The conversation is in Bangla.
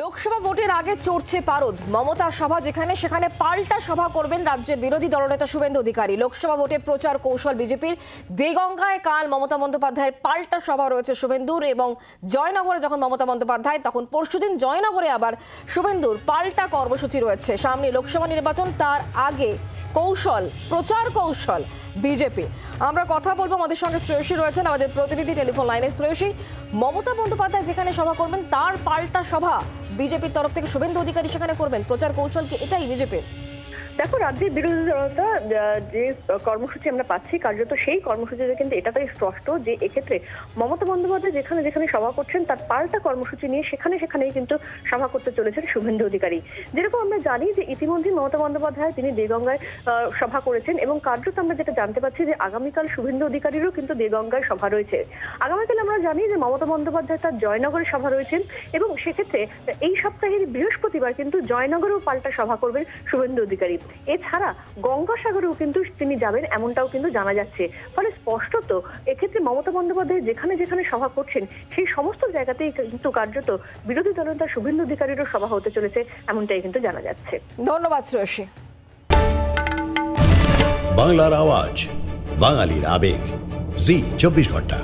লোকসভা ভোটের আগে চড়ছে পারদ। মমতা সভা যেখানে, সেখানে পাল্টা সভা করবেন রাজ্যের বিরোধী দলনেতা শুভেন্দু অধিকারী। লোকসভা ভোটে প্রচার কৌশল বিজেপির। দেগঙ্গায় কাল মমতা বন্দ্যোপাধ্যায়ের পাল্টা সভা রয়েছে শুভেন্দুর এবং জয়নগরে যখন মমতা বন্দ্যোপাধ্যায়, তখন পরশুদিন জয়নগরে আবার শুভেন্দুর পাল্টা কর্মসূচি রয়েছে। সামনে লোকসভা নির্বাচন, তার আগে কৌশল, প্রচার কৌশল বিজেপি আমরা কথা বলব আমাদের সঙ্গে শ্রেয়সী রয়েছেন, আমাদের প্রতিনিধি টেলিফোন লাইনে। শ্রেয়সী, মমতা বন্দ্যোপাধ্যায় যেখানে সভা করবেন, তার পাল্টা সভা বিজেপির তরফ থেকে শুভেন্দু অধিকারী সেখানে করবেন। প্রচার কৌশল কি এটাই বিজেপির দেখো, রাজ্যের বিরোধী দলতা যে কর্মসূচি আমরা পাচ্ছি, কার্যত সেই কর্মসূচিতে কিন্তু এটাই স্পষ্ট যে এক্ষেত্রে মমতা বন্দ্যোপাধ্যায় যেখানে যেখানে সভা করছেন, তার পাল্টা কর্মসূচি নিয়ে সেখানে সেখানেই কিন্তু সভা করতে চলেছেন শুভেন্দু অধিকারী। যেরকম আমরা জানি যে ইতিমধ্যে মমতা বন্দ্যোপাধ্যায় তিনি দেগঙ্গায় সভা করেছেন এবং কার্যত আমরা যেটা জানতে পারছি যে আগামীকাল শুভেন্দু অধিকারীরও কিন্তু দেগঙ্গায় সভা রয়েছে। আগামীকাল আমরা জানি যে মমতা বন্দ্যোপাধ্যায় তার জয়নগরে সভা রয়েছেন এবং সেক্ষেত্রে এই সপ্তাহের বৃহস্পতিবার কিন্তু জয়নগরেও পাল্টা সভা করবেন শুভেন্দু অধিকারী। এছাড়া গঙ্গাসাগরেও কিন্তু তিনি যাবেন এমনটাও কিন্তু জানা যাচ্ছে। ফলে স্পষ্টত এক্ষেত্রে মমতা বন্দ্যোপাধ্যায় যেখানে যেখানে সভা করছেন সেই সমস্ত জায়গাতেই কিন্তু কার্যত বিরোধী দলনেতা শুভেন্দু অধিকারীরও সভা হতে চলেছে এমনটাই কিন্তু জানা যাচ্ছে। ধন্যবাদ শ্রেয়সী বাংলার আওয়াজ বাঙালির আবেগ। জি চব্বিশ ঘণ্টা।